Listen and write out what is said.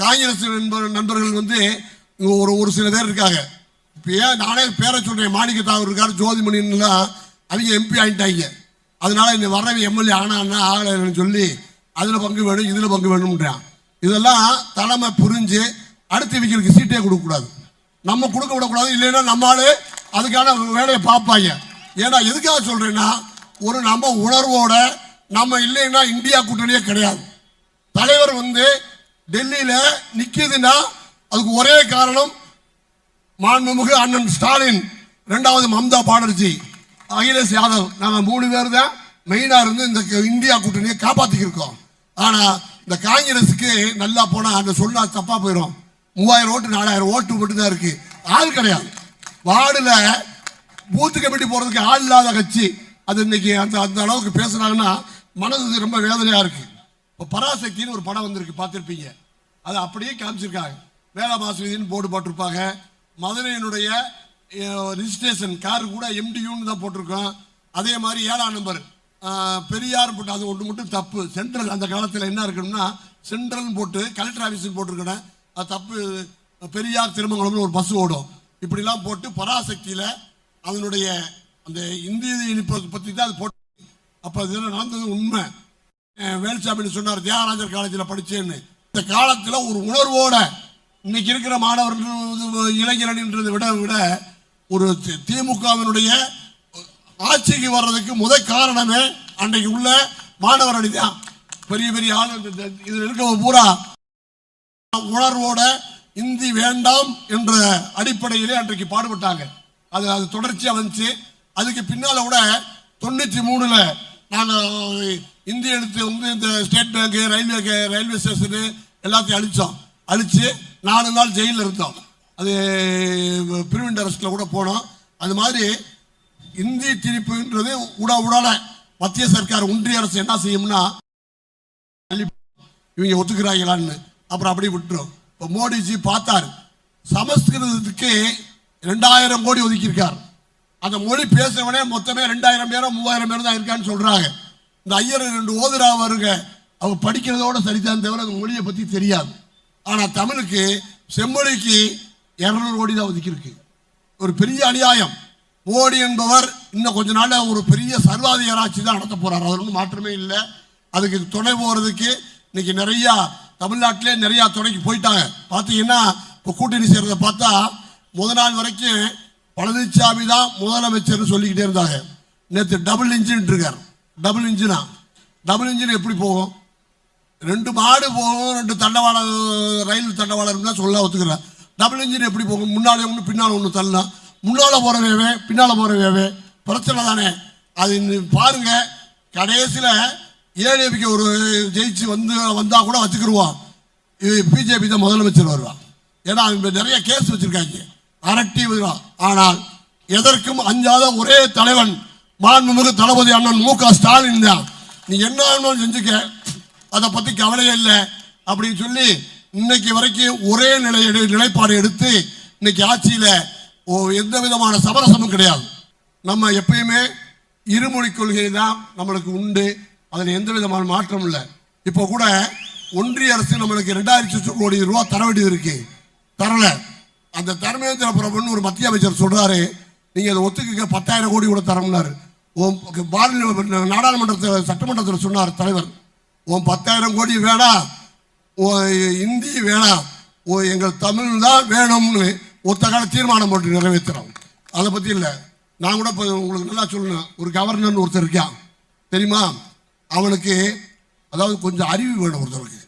காங்கிரஸ் நண்பர் நண்பர்கள் வந்து ஒரு ஒரு சில பேர் இருக்காங்க. இப்போ ஏன் நானே பேரை சொல்றேன். மாணிக்க தாவூர் இருக்காரு ஜோதிமணின்லாம் அவங்க எம்பி ஆகிட்டாங்க அதனால இந்த வர்றவங்க எம்எல்ஏ ஆனா ஆகலைன்னு சொல்லி அதில் பங்கு வேணும் இதில் பங்கு வேணும்ன்றான். இதெல்லாம் தலைமை புரிஞ்சு அடுத்து இவங்களுக்கு சீட்டே கொடுக்கக்கூடாது. நம்ம கொடுக்க விடக்கூடாது இல்லைன்னா நம்மளால அதுக்கான வேலையை பார்ப்பாங்க. ஏன்னா எதுக்காக சொல்றேன்னா ஒரு நம்ம உணர்வோட நம்ம இல்லைன்னா இந்தியா கூட்டணியே கிடையாது. தலைவர் வந்து டெல்லியில நிக்குதுன்னா அதுக்கு ஒரே காரணம் மாண்புமிகு அண்ணன் ஸ்டாலின் ரெண்டாவது மம்தா பானர்ஜி. அகிலேஷ் யாதவ். நாங்க மூணு பேர் தான் மெயினா இருந்து இந்த க- இந்தியா கூட்டணியை காப்பாத்திக்கிருக்கோம். ஆனா இந்த காங்கிரஸுக்கு நல்லா போனா அந்த சொன்னா தப்பா போயிடும் மூவாயிரம் ஓட்டு நாலாயிரம் ஓட்டு மட்டும் தான் இருக்கு. ஆள் கிடையாது. வார்டுல பூத்து கமிட்டி போறதுக்கு ஆள் இல்லாத கட்சி. அது இன்னைக்கு அந்த அந்த அளவுக்கு பேசுனாங்கன்னா மனது ரொம்ப வேதனையா இருக்கு. இப்போ பராசக்தின்னு ஒரு படம் வந்திருக்கு பார்த்துருப்பீங்க. அது அப்படியே காமிச்சிருக்காங்க. வேளா மாசுவதின்னு போர்டு போட்டிருப்பாங்க. மதுரையினுடைய ரிஜிஸ்ட்ரேஷன் கார் கூட எம்டியூன்னு தான் போட்டிருக்கோம். அதே மாதிரி ஏழாம் நம்பர் பெரியார் போட்டு அது ஒன்று மட்டும் தப்பு. சென்ட்ரல் அந்த காலத்தில் என்ன இருக்கணும்னா சென்ட்ரல் போட்டு கலெக்டர் ஆஃபீஸுன்னு போட்டிருக்கணும். அது தப்பு. பெரியார் திருமங்கலம்னு ஒரு பஸ் ஓடும். இப்படிலாம் போட்டு பராசக்தியில் அதனுடைய அந்த இந்திய இனிப்பை பற்றி தான் அது போட்டு அப்போ இதில் நடந்தது உண்மை. வேலுசாமி சொன்னார் தியாகராஜர் காலேஜில் படித்தேன்னு இந்த காலத்தில் ஒரு உணர்வோட இன்னைக்கு இருக்கிற மாணவர்கள் இளைஞரணின்றதை விட விட ஒரு திமுகவினுடைய ஆட்சிக்கு வர்றதுக்கு முதல் காரணமே அன்றைக்கு உள்ள மாணவர் அணி தான் பெரிய பெரிய ஆள் இதில் இந்த- இருக்க பூரா உணர்வோட இந்தி வேண்டாம் என்ற அடிப்படையிலே அன்றைக்கு பாடுபட்டாங்க. அது அது தொடர்ச்சியாக வந்துச்சு அதுக்கு பின்னால் கூட தொண்ணூற்றி மூணில் நான் இந்தி எடுத்து வந்து இந்த state bank railway railway station எல்லாத்தையும் அழித்தோம் அழித்து நாலு நாள் ஜெயிலில் இருந்தோம் அது பிரிவின் அரெஸ்ட்ல கூட போனோம் அது மாதிரி இந்தி திணிப்புன்றது உட உடால மத்திய சர்க்கார் ஒன்றிய அரசு என்ன செய்யும்னா இவங்க ஒத்துக்கிறாங்களான்னு. அப்புறம் அப்படி விட்டுரும். இப்போ மோடிஜி பார்த்தார். சமஸ்கிருதத்துக்கு ரெண்டாயிரம் கோடி ஒதுக்கியிருக்கார். அந்த மொழி பேசுறவனே மொத்தமே ரெண்டாயிரம் பேரோ மூவாயிரம் பேரும் தான் இருக்கான்னு சொல்றாங்க. இந்த ஐயர் ரெண்டு ஓதுரா வருங்க. அவங்க படிக்கிறதோட சரிதான் தவிர அந்த மொழியை பத்தி தெரியாது. ஆனா தமிழுக்கு செம்மொழிக்கு இருநூறு கோடி தான் ஒதுக்கியிருக்கு. ஒரு பெரிய அநியாயம். மோடி என்பவர் இன்னும் கொஞ்ச நாள்ல ஒரு பெரிய சர்வாதிகாராட்சி தான் நடத்த போறார். அது ஒன்றும் மாற்றமே இல்லை. அதுக்கு துணை போறதுக்கு இன்னைக்கு நிறைய தமிழ்நாட்டிலே நிறைய துணைக்கு போயிட்டாங்க. பார்த்தீங்கன்னா இப்போ கூட்டணி சேர்றதை பார்த்தா முத நாள் வரைக்கும் பழனிசாமி தான் முதலமைச்சர்னு சொல்லிக்கிட்டே இருந்தாங்க. நேற்று டபுள் இன்ஜின் இருக்கார். டபுள் இன்ஜினா டபுள் இன்ஜின் எப்படி போகும்? ரெண்டு மாடு போகும் ரெண்டு தண்டவாளம் ரயில் தண்டவாளம் சொல்ல ஒத்துக்கிறேன் டபுள் இன்ஜின் எப்படி போகும்? முன்னாலே ஒன்று பின்னால் ஒன்று தள்ளலாம் முன்னால் போகிறவேவே பின்னால் போகிறவேவே பிரச்சனை தானே? அது பாருங்க. கடைசியில் ஏடிஎம்கே ஒரு ஜெயிச்சு வந்து வந்தால் கூட வச்சுக்கிடுவான் இது பிஜேபி தான் முதலமைச்சர் வருவான். ஏன்னா அவங்க நிறைய கேஸ் வச்சுருக்காங்க. அரட்டி வருவான் ஆனால் எதற்கும் அஞ்சாத ஒரே தலைவன் மாண்புமிகு தளபதி அண்ணன் மு க. ஸ்டாலின் தான். நீ என்ன செஞ்சுக்க. அதை பத்தி கவலையே இல்லை. அப்படின்னு சொல்லி இன்னைக்கு வரைக்கும் ஒரே நிலை எடு- நிலைப்பாடு எடுத்து இன்னைக்கு ஆட்சியில ஓ எந்த விதமான சமரசமும் கிடையாது. நம்ம எப்பயுமே இருமொழி கொள்கை தான் நம்மளுக்கு உண்டு. அதில் எந்த விதமான மாற்றம் இல்லை. இப்போ கூட ஒன்றிய அரசு நம்மளுக்கு ரெண்டாயிரத்தி கோடி ரூபா தர வேண்டியது இருக்கு. தரலை. அந்த தர்மேந்திர பிரபுன்னு ஒரு மத்திய அமைச்சர் சொல்றாரு. நீங்க அதை ஒத்துக்க பத்தாயிரம் கோடி கூட தரம்னாரு. உன் பாராளுமன்ற நாடாளுமன்றத்தில் சட்டமன்றத்தில் சொன்னார் தலைவர். உன் பத்தாயிரம் கோடி வேணாம் இந்தி வேணாம் ஓ எங்கள் தமிழ் தான் வேணும்னு ஒத்த கால தீர்மானம் போட்டு நிறைவேற்றுறோம் அதை பத்தி இல்லை. நான் கூட இப்போ உங்களுக்கு நல்லா சொல்லணும் ஒரு கவர்னர் ஒருத்தர் இருக்கான். தெரியுமா? அவனுக்கு அதாவது கொஞ்சம் அறிவு வேணும் ஒருத்தருக்கு.